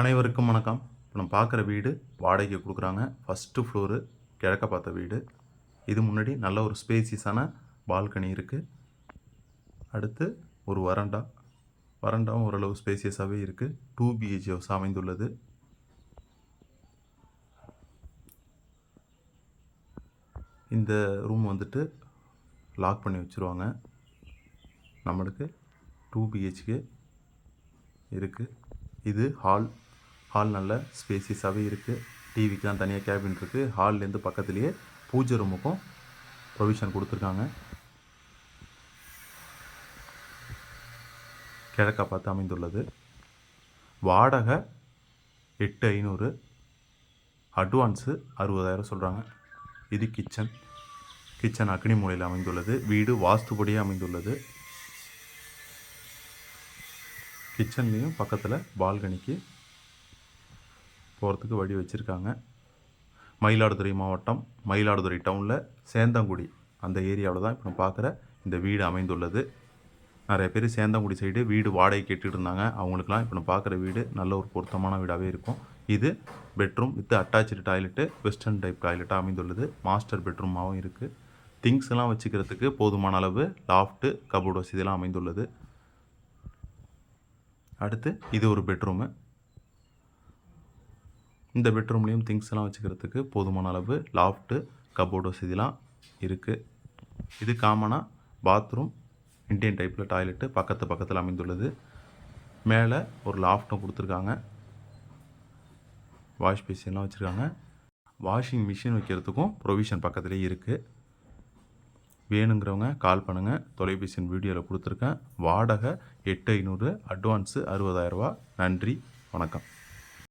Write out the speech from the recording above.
அனைவருக்கும் வணக்கம். இப்போ நம்ம பார்க்குற வீடு வாடகைக்கு கொடுக்குறாங்க. ஃபஸ்ட்டு ஃப்ளோரு கிழக்க பார்த்த வீடு. இது முன்னாடி நல்ல ஒரு ஸ்பேசியஸான பால்கனி இருக்குது அடுத்து ஒரு வறண்டா. வறண்டாவும் ஓரளவு ஸ்பேசியஸாகவே இருக்குது டூ பிஹெச் ஹவுஸ் அமைந்துள்ளது. இந்த ரூம் வந்துட்டு லாக் பண்ணி வச்சுருவாங்க. நம்மளுக்கு டூ பிஹெச்கே இருக்குது இது ஹால் ஹால் நல்ல ஸ்பேசியஸாகவே இருக்குது டிவிக்கெலாம் தனியாக கேபின் இருக்குது ஹால்லேருந்து பக்கத்துலேயே பூஜை ரூமுக்கும் ப்ரொவிஷன் கொடுத்துருக்காங்க. கிழக்கா பார்த்து அமைந்துள்ளது. வாடகை எட்டு ஐநூறு. அட்வான்ஸு அறுபதாயிரம் சொல்கிறாங்க இது கிச்சன் கிச்சன் அக்னி மூலையில் அமைந்துள்ளது. வீடு வாஸ்துபடியே அமைந்துள்ளது. கிச்சன்லேயும் பக்கத்தில் பால்கனிக்கு போகிறதுக்கு வழி வச்சுருக்காங்க. மயிலாடுதுறை மாவட்டம் மயிலாடுதுறை டவுனில் சேந்தங்குடி அந்த ஏரியாவில் தான் இப்போ நம்ம பார்க்குற இந்த வீடு அமைந்துள்ளது. நிறைய பேர் சேந்தங்குடி சைடு வீடு வாடகை கேட்டுட்டு இருந்தாங்க. அவங்களுக்குலாம் இப்போ நம்ம பார்க்குற வீடு நல்ல ஒரு பொருத்தமான வீடாகவே இருக்கும். இது bedroom with attach toilet western type டாய்லெட்டாக அமைந்துள்ளது. மாஸ்டர் பெட்ரூமாகவும் இருக்குது திங்ஸ் எல்லாம் வச்சுக்கிறதுக்கு போதுமான அளவு லாஃப்ட்டு கபோர்ட் வசதியெல்லாம் அமைந்துள்ளது. அடுத்து இது ஒரு பெட்ரூமு இந்த பெட்ரூம்லேயும் திங்ஸ் எல்லாம் வச்சுக்கிறதுக்கு போதுமான அளவு லாஃப்ட்டு கபோர்டு வசதிலாம் இருக்குது இது காமனாக பாத்ரூம் இந்தியன் டைப்பில் டாய்லெட்டு பக்கத்து பக்கத்தில் அமைந்துள்ளது. மேலே ஒரு லாஃப்ட்டும் கொடுத்துருக்காங்க. வாஷ் பேசின்லாம் வச்சுருக்காங்க. வாஷிங் மிஷின் வைக்கிறதுக்கும் ப்ரொவிஷன் பக்கத்துலேயே இருக்குது வேணுங்கிறவங்க கால் பண்ணுங்கள் தொலைபேசியின் வீடியோவில் கொடுத்துருக்கேன். வாடகை எட்டு ஐநூறு அட்வான்ஸு அறுபதாயிரரூபா நன்றி வணக்கம்.